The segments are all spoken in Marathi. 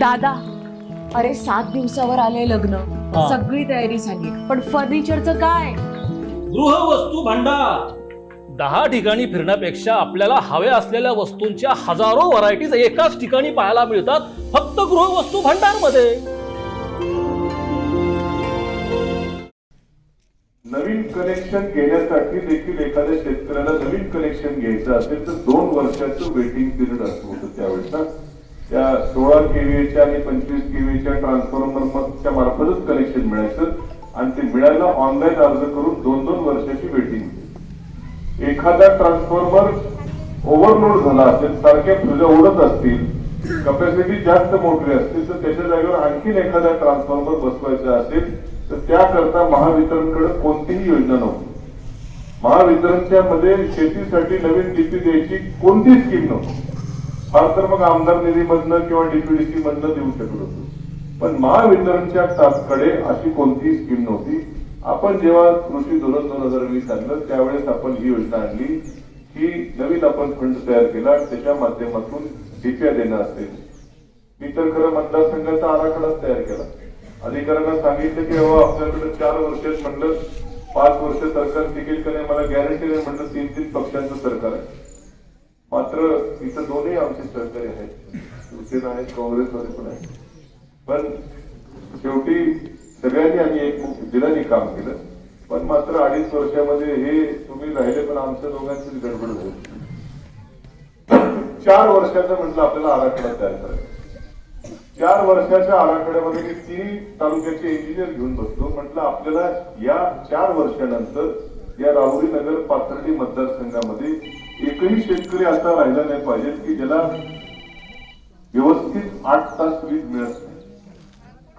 दादा अरे सात दिवसावर आले लग्न. हा. सगळी तयारी झाली. पण फर्निचरचं काय? गृहवस्तू भांडार. दहा ठिकाणी फिरण्यापेक्षा आपल्याला हव्या असलेल्या वस्तूंच्या हजारो व्हरायटीज एकाच ठिकाणी पाहायला मिळतात फक्त गृहवस्तू भांडारमध्ये नवीन कनेक्शन घेण्यासाठी देखील एखाद्या शेतकऱ्याला नवीन कनेक्शन घ्यायचं असेल तर दोन वर्षाचं वेटिंग पिरियड असं होतं त्यावेळेस ना त्या सोळा केव्हीच्या आणि पंचवीस केव्हीच्या ट्रान्सफॉर्मरच्या मार्फतच कनेक्शन मिळायचं आणि ते मिळायला ऑनलाईन अर्ज करून दोन दोन वर्षाची वेटिंग एखादा ट्रान्सफॉर्मर ओव्हरलोड झाला असेल सारख्या फ्युजा उडत असतील कपॅसिटी जास्त मोठी असतील तर त्याच्या जागेवर आणखीन एखादा ट्रान्सफॉर्मर बसवायचा असेल तर त्याकरता महावितरणकडे कोणतीही योजना नव्हती. महावितरणच्या मध्ये शेतीसाठी नवीन डीपी द्यायची कोणतीच स्कीम नव्हती. फार तर मग आमदार निधीमधनं किंवा डीपीडीसी मधनं देऊ शकलो होतो पण महावितरणच्या तासकडे अशी कोणतीही स्कीम नव्हती. आपण जेव्हा कृषी धोरण दोन हजार वीस आणलं त्यावेळेस आपण ही योजना आणली. की नवीन आपण फंड तयार केला. त्याच्या माध्यमातून डीपीआय देणं असेल मी तर खरं मतदारसंघाचा आराखडाच तयार केला. अधिकाऱ्यांना सांगितलं की बाबा आपल्याकडे चार वर्ष म्हणलं पाच वर्ष सरकार टिकेल का नाही? मला गॅरंटी नाही म्हणलं तीन तीन पक्षांचं सरकार आहे. मात्र इथं दोन्ही आमचे सहकारी आहेत. शिवसेना आहेत काँग्रेसमध्ये पण आहेत पण शेवटी सगळ्यांनी आम्ही एक दिलानी काम केलं. पण मात्र अडीच वर्षामध्ये हे तुम्ही राहिले पण आमच्या दोघांचीच गडबड झाली चार वर्षाचा म्हटलं आपल्याला आराखडा तयार करायचा. चार वर्षाच्या आराखड्यामध्ये मी तिन्ही तालुक्याचे इंजिनियर घेऊन बसतो म्हटलं आपल्याला या चार वर्षानंतर या राहुरी नगर पाथर्डी मतदारसंघामध्ये एकही शेतकरी असा राहिला नाही पाहिजे की ज्याला व्यवस्थित आठ तास वीज मिळत नाही.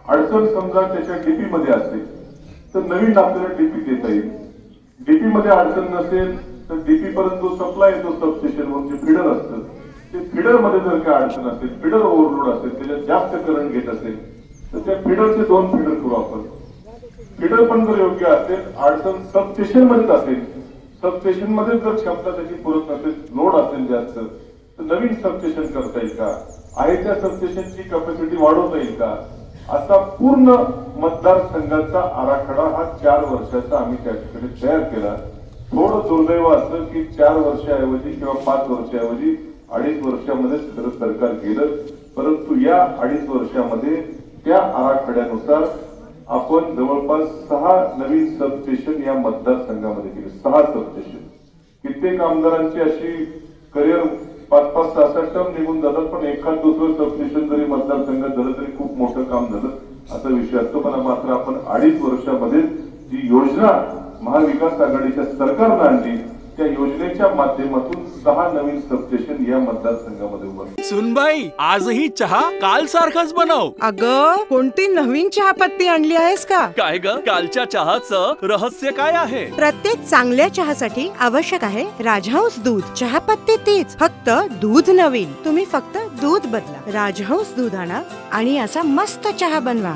अडचण समजा त्याच्या डीपी मध्ये असेल तर नवीन आपल्याला डीपी देता येईल. डीपी मध्ये अडचण नसेल तर डीपी पर्यंत जो सप्लाय येतो सबस्टेशन वर जे फिडर असतं ते फिडरमध्ये जर काय अडचण असेल फिडर ओव्हरलोड असेल त्याच्यात जास्त करंट घेत असेल तर त्या फिडरचे दोन फिडर करू आपण. फिडर पण जर योग्य असेल अडचण सबस्टेशन मध्येच असेल सबस्टेशनमध्ये जर क्षमता त्याची पुरत नसेल लोड असेल जास्त तर नवीन सबस्टेशन करता येईल का? आहे त्या सबस्टेशनची कॅपॅसिटी वाढवता येईल का? असा पूर्ण मतदारसंघाचा आराखडा हा चार वर्षाचा आम्ही त्या ठिकाणी तयार केला. थोडं दुर्दैव असं की चार वर्षाऐवजी किंवा पाच वर्षाऐवजी अडीच वर्षामध्ये सरकार गेलं. परंतु या अडीच वर्षामध्ये त्या आराखड्यानुसार आपण जवळपास सहा नवीन सबस्टेशन या मतदारसंघामध्ये केले. सहा सबस्टेशन कित्येक आमदारांची अशी करिअर पाच पाच सहा सहा टर्म निघून जातात पण एखाद दुसरं सबस्टेशन जरी मतदारसंघात झालं तरी खूप मोठं काम झालं. असा विषय असतो. पण मात्र आपण अडीच वर्षामध्ये जी योजना महाविकास आघाडीच्या सरकारनं आणली त्या योजनेच्या माध्यमातून सहा नवीन सबस्टेशन या मतदारसंघामध्ये उभारले सुनबाई आजही चहा काल सारखाच बनव. अग कोणती नवीन चहापत्ती आणली आहेस का? काय ग? कालच्या चहाचं रहस्य काय आहे? प्रत्येक चांगल्या चहासाठी आवश्यक आहे राजहंस दूध. चहापत्ती तीच फक्त दूध नवीन. तुम्ही फक्त दूध बदला. राजहंस दूध आणा आणि असा मस्त चहा बनवा.